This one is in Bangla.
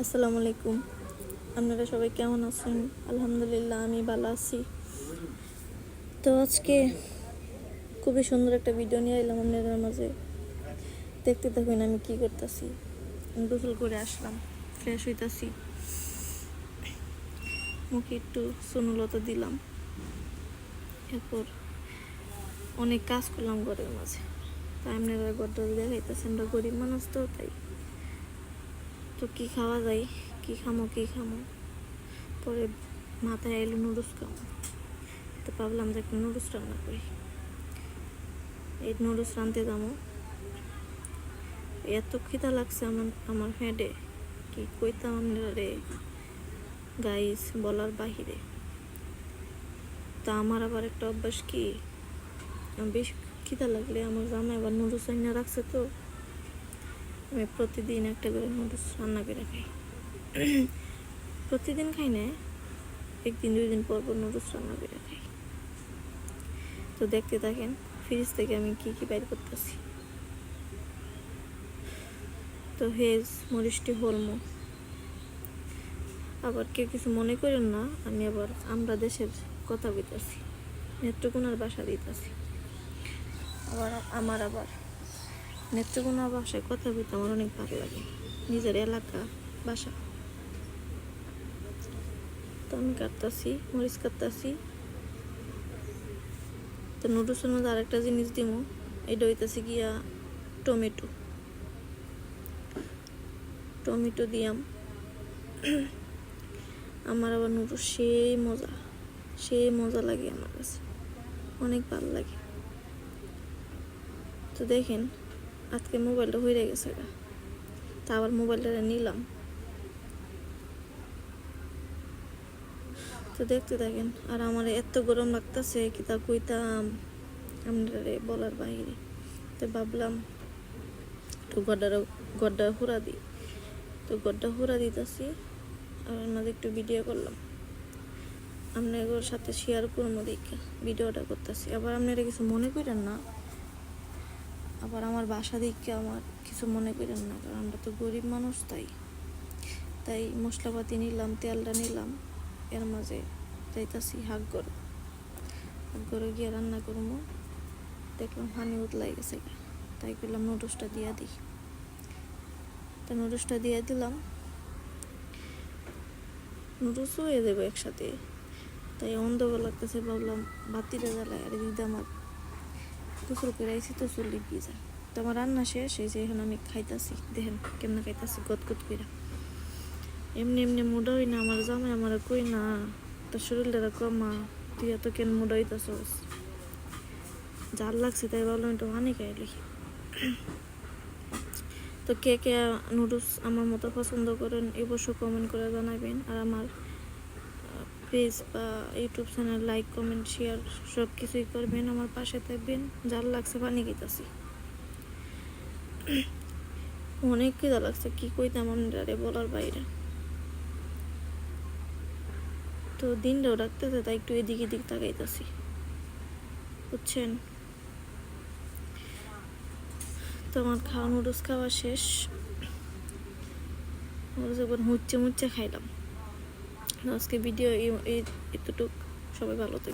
আসসালামু আলাইকুম। আপনারা সবাই কেমন আছেন? আলহামদুলিল্লাহ, আমি ভালো আছি। তো আজকে খুবই সুন্দর একটা ভিডিও নিয়ে এলাম আপনাদের মাঝে। দেখতে থাকুন আমি কি করতেছি। গোসল করে আসলাম ফ্রেশ হইতাছি। মুখে একটু সুনুলতা দিলাম। এরপর অনেক কাজ করলাম ঘরের মাঝে। তাই আপনারা ঘরটা দেখাইতেছেন, আমরা গরিব মানুষ তো, তাই। তো কি খাওয়া যায়? কি খামো কি খামো? পরে মাথায় এলো নুডলস খামো তো ভাবলাম যে একটু নুডলস রান্না করি। এই নুডলস রাঁধতে যাব। এত খিদা লাগছে আমার আমার হেডে কি কইতাম আপনারা রে? গাইস বলার বাহিরে। তা আমার আবার একটা অভ্যাস কি? বেশ খিদা লাগলে আমার জামাই আবার নুডলস রাখছে তো। আমি প্রতিদিন একটা করে নুডলস রান্না করে খাই। প্রতিদিন খাই না, একদিন, দুই দিন পর পর নুডলস রান্না করে খাই। তো দেখতে থাকেন ফ্রিজ থেকে আমি কি কি বাইর করতেছি। তো হেজ, মরিচটি, হলমো। আবার কেউ কিছু মনে করেন না, আমি আবার আমরা দেশের কথা বলতেছি নেত্রকোনার বাসা দিতেছি। আবার আমার আবার নেত্রকোনা ভাষায় কথা বলতে আমার অনেক ভালো লাগে। নিজের এলাকা, বাসা। তো আমি কাটতাছি, মরিচ কাটতাছি। তো নুডলসের মধ্যে আরেকটা জিনিস দিব এটা হইতেছে গিয়া টমেটো। টমেটো দিয়াম। আমার আবার নুডলস সেই মজা সেই মজা লাগে আমার কাছে। অনেক ভালো লাগে। তো দেখেন আজকে মোবাইলটা হয়ে গেছে তা আবার মোবাইলটা নিলাম। তো দেখতে থাকেন, আর আমার এত গরম লাগতেছে কি তা কইতাম আমরা বলার বাইরে তো ভাবলাম তো গড্ডার গড্ডা হুরা দিই। তো গড্ডা হুরা দিতেছি, আর ওনাদের একটু ভিডিও করলাম। আপনার সাথে শেয়ার করব দেখে, ভিডিওটা করতেছি। আবার আপনারা কিছু মনে করেন না আবার আমার বাসা দিককে আমার কিছু মনে করেন না, কারণ আমরা তো গরিব মানুষ তাই। তাই মশলাপাতি নিলাম, তেলটা নিলাম, এর মাঝে যাইতাছি হাক গর হাক গরে গিয়ে রান্না করব। দেখলাম হানি উতলাই গেছে তাই করলাম নুডলসটা দিয়া দিই তা নুডলসটা দিয়ে দিলাম। নুডলসও হয়ে দেবো একসাথে। তাই অন্ধকার লাগতেছে, ভাবলাম বাতিটা জ্বালায় আর দিদা আমার গোসল করে তো রান্না শেষ এখন আমি খাইতাছি, দেখেন কেমন খাইতাছি, গদগদ করে এমনি এমনি না, আমার জামাই আমার কই না কমা তুই এত কেন মুডা হইতাছস? জাল লাগছে তাই ভাবলাম একটু পানি খাই তো কে কে নুডলস আমার মতো পছন্দ করেন অবশ্যই কমেন্ট করে জানাবেন, আর আমার পেজ বা YouTube channel like comment share সব কিছুই করবেন, আমার পাশে থাকবেন। যার লাগছে পানি গেতাছি অনেক খিদা লাগছে, কি কইতাম আপনারে বলার বাইরে। তো দিনটাও রাখতেছে, তাই একটু এদিক এদিক তাকাইতাছি। বুঝছেন? তো আমার খাওয়া নুডলস খাওয়া শেষ। একবার মুচ্ছে মুচ্ছে খাইলাম। আজকে ভিডিও এতটুক। সবাই ভালো থাকবে